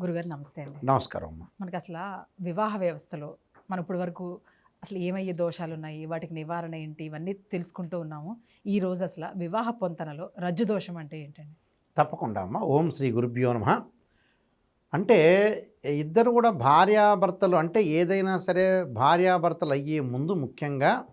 గురుగారు నమస్తే అండి. నమస్కారం అమ్మ. మనకి అసలు వివాహ వ్యవస్థలో మనం ఇప్పటి వరకు అసలు ఏమయ్యే దోషాలు ఉన్నాయి వాటికి నివారణ ఏంటి ఇవన్నీ తెలుసుకుంటూ ఉన్నాము. ఈ రోజు అసలు వివాహ పొంతనలో రజ్జు దోషం అంటే ఏంటండి? తప్పకుండా అమ్మ. ఓం శ్రీ గురుభ్యో నమ. అంటే ఇద్దరు కూడా భార్యాభర్తలు అంటే ఏదైనా సరే భార్యాభర్తలు అయ్యే ముందు ముఖ్యంగా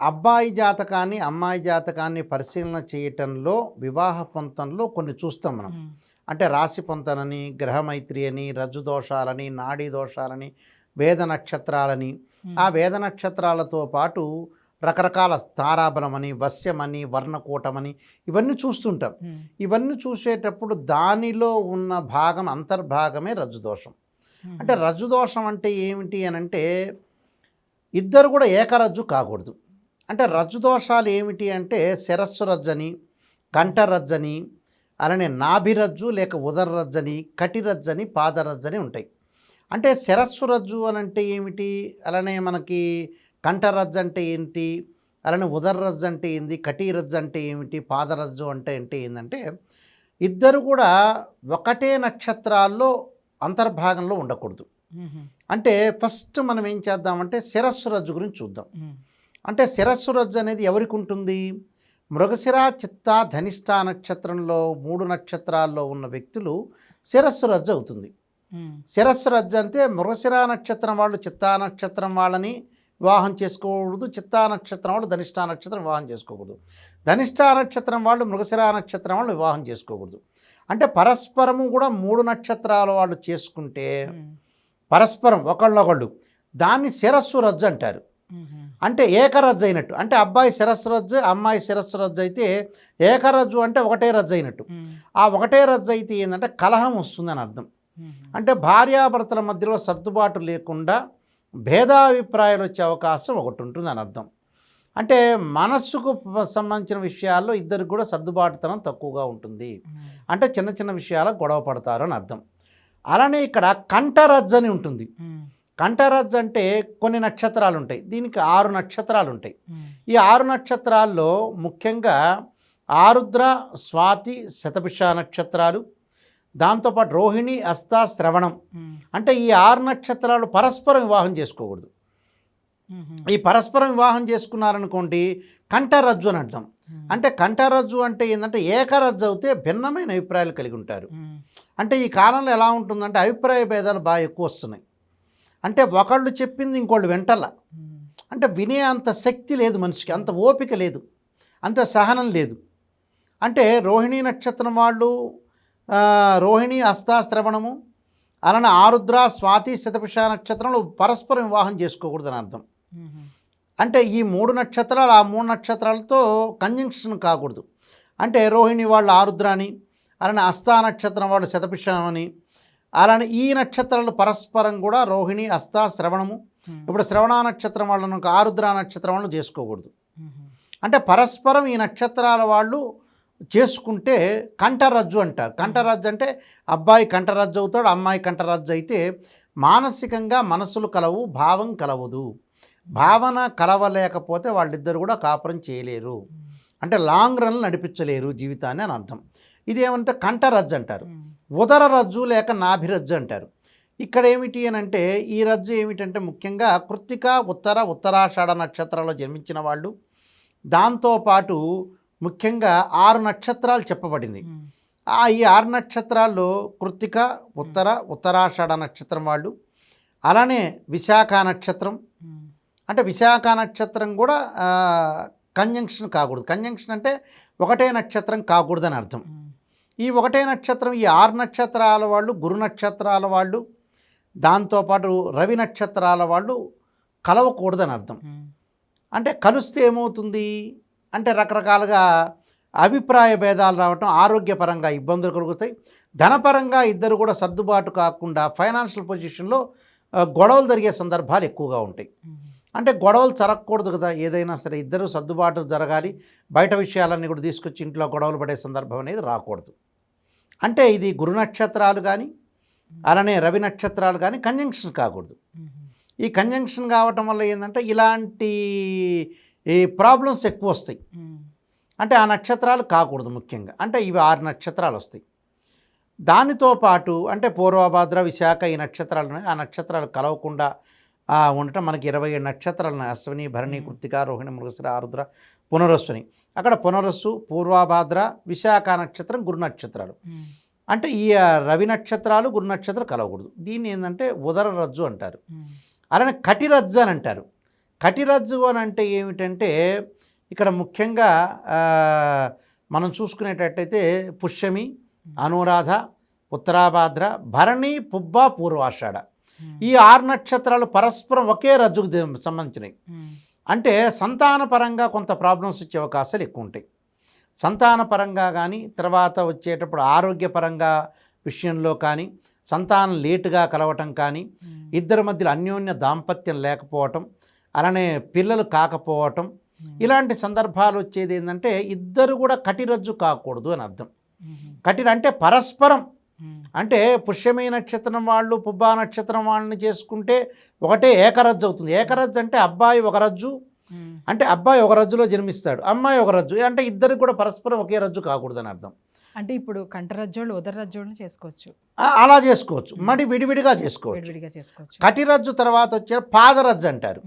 అబ్బాయి జాతకాన్ని అమ్మాయి జాతకాన్ని పరిశీలన చేయటంలో వివాహ పొంతంలో కొన్ని చూస్తాం మనం. అంటే రాశి పొంతనని గ్రహమైత్రి అని రజ్జు దోషాలని నాడీ దోషాలని వేద నక్షత్రాలని. ఆ వేద నక్షత్రాలతో పాటు రకరకాల తారాబలమని వశ్యమని వర్ణకూటమని ఇవన్నీ చూస్తుంటాం. ఇవన్నీ చూసేటప్పుడు దానిలో ఉన్న భాగం అంతర్భాగమే రజ్జుదోషం అంటే రజ్జుదోషం అంటే ఏమిటి అని అంటే ఇద్దరు కూడా ఏకరజ్జు కాకూడదు. అంటే రజ్జుదోషాలు ఏమిటి అంటే శిరస్సు రజ్జని కంఠరజ్జని అలానే నాభిరజ్జు లేక ఉదరరజ్జని కటిరజ్జని పాదరజ్జని ఉంటాయి. అంటే శిరస్సు రజ్జు అని అంటే ఏమిటి? అలానే మనకి కంఠరజ్జు అంటే ఏంటి? అలానే ఉదరరజ్జు అంటే ఏంది? కటిరజ్జు అంటే ఏమిటి? పాదరజ్జు అంటే అంటే ఏంటంటే ఇద్దరు కూడా ఒకటే నక్షత్రాల్లో అంతర్భాగంలో ఉండకూడదు. అంటే ఫస్ట్ మనం ఏం చేద్దామంటే శిరస్సు రజ్జు గురించి చూద్దాం. అంటే శిరస్సు రజ్జు అనేది ఎవరికి ఉంటుంది? మృగశిర చిత్త ధనిష్ట నక్షత్రంలో మూడు నక్షత్రాల్లో ఉన్న వ్యక్తులు శిరస్సు రజ్జు అవుతుంది. శిరస్సు రజ్జు అంటే మృగశిర నక్షత్రం వాళ్ళు చిత్తా నక్షత్రం వాళ్ళని వివాహం చేసుకోకూడదు చిత్తా నక్షత్రం వాళ్ళు ధనిష్ట నక్షత్రం వివాహం చేసుకోకూడదు. ధనిష్ట నక్షత్రం వాళ్ళు మృగశిర నక్షత్రం వాళ్ళు వివాహం చేసుకోకూడదు. అంటే పరస్పరము కూడా మూడు నక్షత్రాల వాళ్ళు చేసుకుంటే పరస్పరం ఒకళ్ళొకళ్ళు దాన్ని శిరస్సు రజ్జు అంటారు. అంటే ఏకరజ్జు అయినట్టు. అంటే అబ్బాయి శిరస్సు రజ్జు అమ్మాయి శిరస్సు రజ్జు అయితే ఏకరజ్జు అంటే ఒకటే రజ్జు అయినట్టు. ఆ ఒకటే రజ్జు అయితే ఏంటంటే కలహం వస్తుందని అర్థం. అంటే భార్యాభర్తల మధ్యలో సర్దుబాటు లేకుండా భేదాభిప్రాయాలు వచ్చే అవకాశం ఒకటి ఉంటుందని అర్థం. అంటే మనస్సుకు సంబంధించిన విషయాల్లో ఇద్దరికి కూడా సర్దుబాటుతనం తక్కువగా ఉంటుంది. అంటే చిన్న చిన్న విషయాలకు గొడవ పడతారు అని అర్థం. అలానే ఇక్కడ కంఠరజ్జు అని ఉంటుంది. ఉమ్, కంఠరజ్జు అంటే కొన్ని నక్షత్రాలు ఉంటాయి దీనికి ఆరు నక్షత్రాలు ఉంటాయి ఈ ఆరు నక్షత్రాల్లో ముఖ్యంగా ఆరుద్ర స్వాతి శతభిష నక్షత్రాలు దాంతోపాటు రోహిణి అస్త శ్రవణం. అంటే ఈ ఆరు నక్షత్రాలు పరస్పరం వివాహం చేసుకోకూడదు. ఈ పరస్పరం వివాహం చేసుకున్నారనుకోండి కంఠరజ్జు అని అర్థం. అంటే కంఠరజ్జు అంటే ఏంటంటే ఏకరజ్జు అవుతే భిన్నమైన అభిప్రాయాలు కలిగి ఉంటారు. అంటే ఈ కాలంలో ఎలా ఉంటుందంటే అభిప్రాయ భేదాలు బాగా ఎక్కువ వస్తున్నాయి. అంటే ఒకళ్ళు చెప్పింది ఇంకోళ్ళు వెంటల. అంటే వినే అంత శక్తి లేదు మనిషికి అంత ఓపిక లేదు అంత సహనం లేదు. అంటే రోహిణీ నక్షత్రం వాళ్ళు ఆ, రోహిణి అస్తాశ్రవణము అలానే ఆరుద్ర స్వాతి శతపుష నక్షత్రంలో పరస్పరం వివాహం చేసుకోకూడదు అని అర్థం. అంటే ఈ మూడు నక్షత్రాలు ఆ మూడు నక్షత్రాలతో కంజంక్షన్ కాకూడదు. అంటే రోహిణి వాళ్ళు ఆరుద్ర అని అలానే అస్తా నక్షత్రం వాళ్ళు శతపిషమని అలానే ఈ నక్షత్రాలు పరస్పరం కూడా రోహిణి అస్తా శ్రవణము. ఇప్పుడు శ్రవణ నక్షత్రం వాళ్ళను ఆరుద్ర నక్షత్రం వాళ్ళు చేసుకోకూడదు. అంటే పరస్పరం ఈ నక్షత్రాల వాళ్ళు చేసుకుంటే కంఠరజ్జు అంటారు. కంఠరజ్జు అంటే అబ్బాయి కంఠరజ్జు అవుతాడు అమ్మాయి కంఠరజ్జు అయితే మానసికంగా మనసులు కలవు భావం కలవదు. భావన కలవలేకపోతే వాళ్ళిద్దరు కూడా కాపురం చేయలేరు. అంటే లాంగ్ రన్ నడిపించలేరు జీవితాన్ని అని అర్థం. ఇదేమంటే కంఠరజ్జు అంటారు. ఉదర రజ్జు లేక నాభిరజ్జు అంటారు. ఇక్కడ ఏమిటి అని అంటే ఈ రజ్జు ఏమిటంటే ముఖ్యంగా కృత్తిక ఉత్తర ఉత్తరాషాఢ నక్షత్రాల్లో జన్మించిన వాళ్ళు. దాంతోపాటు ముఖ్యంగా ఆరు నక్షత్రాలు చెప్పబడింది. ఈ ఆరు నక్షత్రాల్లో కృత్తిక ఉత్తర ఉత్తరాషాఢ నక్షత్రం వాళ్ళు. అలానే విశాఖ నక్షత్రం. అంటే విశాఖ నక్షత్రం కూడా కంజంక్షన్ కాకూడదు. కంజంక్షన్ అంటే ఒకటే నక్షత్రం కాకూడదని అర్థం. ఈ ఒకటే నక్షత్రం ఈ ఆరు నక్షత్రాల వాళ్ళు గురు నక్షత్రాల వాళ్ళు దాంతోపాటు రవి నక్షత్రాల వాళ్ళు కలవకూడదని అర్థం. అంటే కలిస్తే ఏమవుతుంది? అంటే రకరకాలుగా అభిప్రాయ భేదాలు రావటం ఆరోగ్యపరంగా ఇబ్బందులు కలుగుతాయి. ధనపరంగా ఇద్దరు కూడా సర్దుబాటు కాకుండా ఫైనాన్షియల్ పొజిషన్లో గొడవలు జరిగే సందర్భాలు ఎక్కువగా ఉంటాయి. అంటే గొడవలు జరగకూడదు కదా. ఏదైనా సరే ఇద్దరు సర్దుబాటు జరగాలి. బయట విషయాలన్నీ కూడా తీసుకొచ్చి ఇంట్లో గొడవలు పడే సందర్భం అనేది రాకూడదు. అంటే ఇది గురు నక్షత్రాలు కానీ అలానే రవి నక్షత్రాలు కానీ కంజంక్షన్ కాకూడదు. ఈ కంజంక్షన్ కావటం వల్ల ఏంటంటే ఇలాంటి ఈ ప్రాబ్లమ్స్ ఎక్కువ వస్తాయి. అంటే ఆ నక్షత్రాలు కాకూడదు ముఖ్యంగా. అంటే ఇవి ఆరు నక్షత్రాలు వస్తాయి. దానితో పాటు అంటే పూర్వభాద్ర విశాఖ ఈ నక్షత్రాలు. ఆ నక్షత్రాలు కలవకుండా ఆ, ఉండటం మనకి ఇరవై ఏడు నక్షత్రాలు ఉన్నాయి. అశ్విని భరణి కృత్తిక రోహిణి మృగశిర ఆరుద్ర పునరస్సుని అక్కడ పునరస్సు పూర్వభాద్ర విశాఖ నక్షత్రం గురు నక్షత్రాలు. అంటే ఈ రవి నక్షత్రాలు గురు నక్షత్రాలు కలవకూడదు. దీన్ని ఏంటంటే ఉదర రజ్జు అంటారు. అలానే కటిరజ్జు అని అంటారు. కటిరజ్జు అని అంటే ఏమిటంటే ఇక్కడ ముఖ్యంగా మనం చూసుకునేటట్టయితే పుష్యమి అనురాధ ఉత్తరాభాద్ర భరణి పుబ్బ పూర్వాషాఢ. ఈ ఆరు నక్షత్రాలు పరస్పరం ఒకే రజ్జుకు దే- సంబంధించినవి అంటే సంతానపరంగా కొంత ప్రాబ్లమ్స్ వచ్చే అవకాశాలు ఎక్కువ ఉంటాయి సంతానపరంగా కానీ తర్వాత వచ్చేటప్పుడు ఆరోగ్యపరంగా విషయంలో కానీ సంతానం లేటుగా కలవటం కానీ ఇద్దరి మధ్యలో అన్యోన్య దాంపత్యం లేకపోవటం అలానే పిల్లలు కాకపోవటం ఇలాంటి సందర్భాలు వచ్చేది ఏంటంటే ఇద్దరు కూడా కటిరజ్జు కాకూడదు అని అర్థం. కటిర అంటే పరస్పరం అంటే పుష్యమి నక్షత్రం వాళ్ళు పుబ్బా నక్షత్రం వాళ్ళని చేసుకుంటే ఒకటే ఏకరజ్జు అవుతుంది. ఏకరజ్జు అంటే అబ్బాయి ఒక రజ్జు. అంటే అబ్బాయి ఒక రజ్జులో జన్మిస్తాడు. అమ్మాయి ఒక రజ్జు. అంటే ఇద్దరికి కూడా పరస్పరం ఒకే రజ్జు కాకూడదు అని అర్థం. అంటే ఇప్పుడు కంటరజ్జోళ్ళు ఉదర రజ్జోళ్ళు చేసుకోవచ్చు. అలా చేసుకోవచ్చు. మరి విడివిడిగా చేసుకోవచ్చు. కటిరజ్జు తర్వాత వచ్చే పాదరజ్జు అంటారు.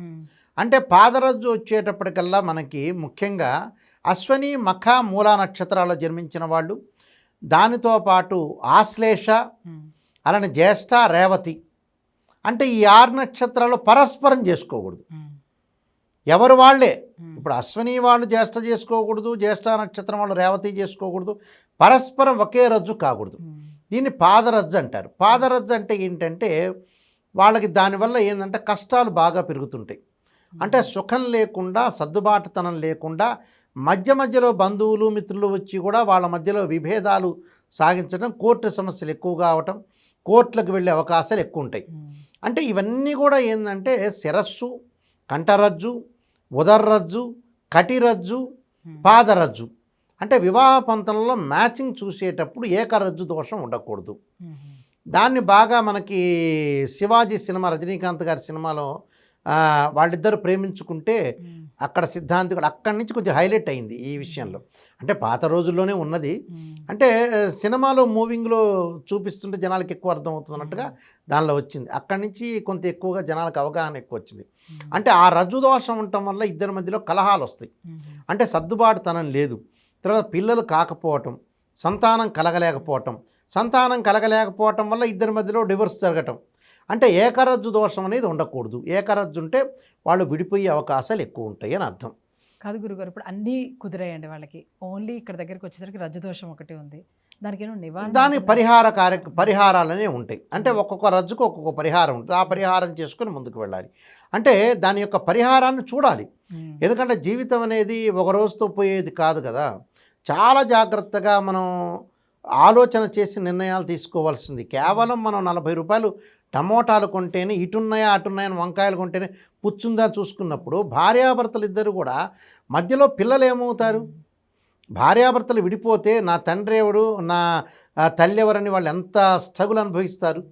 అంటే పాదరజ్జు వచ్చేటప్పటికల్లా మనకి ముఖ్యంగా అశ్వని మఖ మూలా నక్షత్రాల్లో జన్మించిన వాళ్ళు దానితో పాటు ఆశ్లేష అలానే జ్యేష్ఠ రేవతి. అంటే ఈ ఆరు నక్షత్రాలు పరస్పరం చేసుకోకూడదు. ఎవరు వాళ్ళే. ఇప్పుడు అశ్వని వాళ్ళు జ్యేష్ఠ చేసుకోకూడదు జ్యేష్ఠ నక్షత్రం వాళ్ళు రేవతి చేసుకోకూడదు. పరస్పరం ఒకే రజ్జు కాకూడదు. దీన్ని పాదరజ్జు అంటారు. పాదరజ్జు అంటే ఏంటంటే వాళ్ళకి దానివల్ల ఏంటంటే కష్టాలు బాగా పెరుగుతుంటాయి. అంటే సుఖం లేకుండా సర్దుబాటుతనం లేకుండా మధ్య మధ్యలో బంధువులు మిత్రులు వచ్చి కూడా వాళ్ళ మధ్యలో విభేదాలు సాగించడం కోర్టు సమస్యలు ఎక్కువగా అవటం కోర్టులకు వెళ్ళే అవకాశాలు ఎక్కువ ఉంటాయి. ఉమ్, అంటే ఇవన్నీ కూడా ఏంటంటే శిరస్సు కంఠరజ్జు ఉదర్రజ్జు కటిరజ్జు ఉమ్, పాదరజ్జు. అంటే వివాహ పంతంలో మ్యాచింగ్ చూసేటప్పుడు ఏకరజ్జు దోషం ఉండకూడదు. దాన్ని బాగా మనకి శివాజీ సినిమా రజనీకాంత్ గారి సినిమాలో వాళ్ళిద్దరు ప్రేమించుకుంటే అక్కడ సిద్ధాంతికుడు అక్కడి నుంచి కొంచెం హైలైట్ అయింది ఈ విషయంలో. అంటే పాత రోజుల్లోనే ఉన్నది. అంటే సినిమాలో మూవింగ్లో చూపిస్తుంటే జనాలకు ఎక్కువ అర్థం అవుతున్నట్టుగా దానిలో వచ్చింది. అక్కడి నుంచి కొంత ఎక్కువగా జనాలకు అవగాహన ఎక్కువ వచ్చింది. అంటే ఆ రజ్జు దోషం ఉండటం వల్ల ఇద్దరి మధ్యలో కలహాలు వస్తాయి. అంటే సర్దుబాటుతనం లేదు. తర్వాత పిల్లలు కాకపోవటం సంతానం కలగలేకపోవటం సంతానం కలగలేకపోవటం వల్ల ఇద్దరి మధ్యలో డివోర్స్ జరగటం. అంటే ఏకరజ్జు దోషం అనేది ఉండకూడదు. ఏకరజ్జు ఉంటే వాళ్ళు విడిపోయే అవకాశాలు ఎక్కువ ఉంటాయి అని అర్థం. కాదు గురుగారు ఇప్పుడు అన్నీ కుదిరాయండి వాళ్ళకి. ఓన్లీ ఇక్కడ దగ్గరికి వచ్చేసరికి రజ్జుదోషం ఒకటి ఉంది. దానికి నివారణ దాని ఉంటుందా? పరిహార కార్య పరిహారాలనే ఉంటాయి. అంటే ఒక్కొక్క రజ్జుకు ఒక్కొక్క పరిహారం ఉంటుంది. ఆ పరిహారం చేసుకొని ముందుకు వెళ్ళాలి. అంటే దాని యొక్క పరిహారాన్ని చూడాలి. ఎందుకంటే జీవితం అనేది ఒక రోజుతో పోయేది కాదు కదా. చాలా జాగ్రత్తగా మనం ఆలోచన చేసి నిర్ణయాలు తీసుకోవాల్సింది. కేవలం మనం నలభై రూపాయలు టమోటాలు కొంటేనే ఇటున్నాయా అటున్నాయని వంకాయలు కొంటేనే పుచ్చుందా చూసుకున్నప్పుడు భార్యాభర్తలు ఇద్దరు కూడా మధ్యలో పిల్లలు ఏమవుతారు? భార్యాభర్తలు విడిపోతే నా తండ్రి ఎవడు నా తల్లి ఎవరని వాళ్ళు ఎంత స్ట్రగుల్ అనుభవిస్తారు?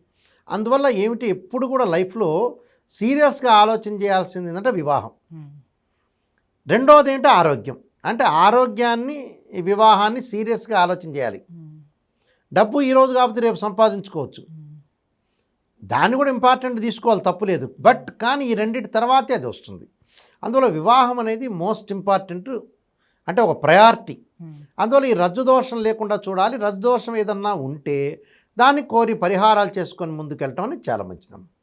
అందువల్ల ఏమిటి? ఎప్పుడు కూడా లైఫ్లో సీరియస్గా ఆలోచన చేయాల్సింది ఏంటంటే వివాహం. రెండోది ఏంటంటే ఆరోగ్యం. అంటే ఆరోగ్యాన్ని వివాహాన్ని సీరియస్గా ఆలోచన చేయాలి. డబ్బు ఈరోజు కాకపోతే రేపు సంపాదించుకోవచ్చు. ఉమ్, దాన్ని కూడా ఇంపార్టెంట్ తీసుకోవాలి తప్పులేదు బట్ కానీ ఈ రెండింటి తర్వాతే అది వస్తుంది. అందువల్ల వివాహం అనేది మోస్ట్ ఇంపార్టెంట్ అంటే ఒక ప్రయారిటీ. ఉమ్. అందువల్ల ఈ రజ్జు దోషం లేకుండా చూడాలి. రజ్జు దోషం ఏదన్నా ఉంటే దాన్ని కోరి పరిహారాలు చేసుకొని ముందుకెళ్ళటం అనేది చాలా మంచిదమ్మా.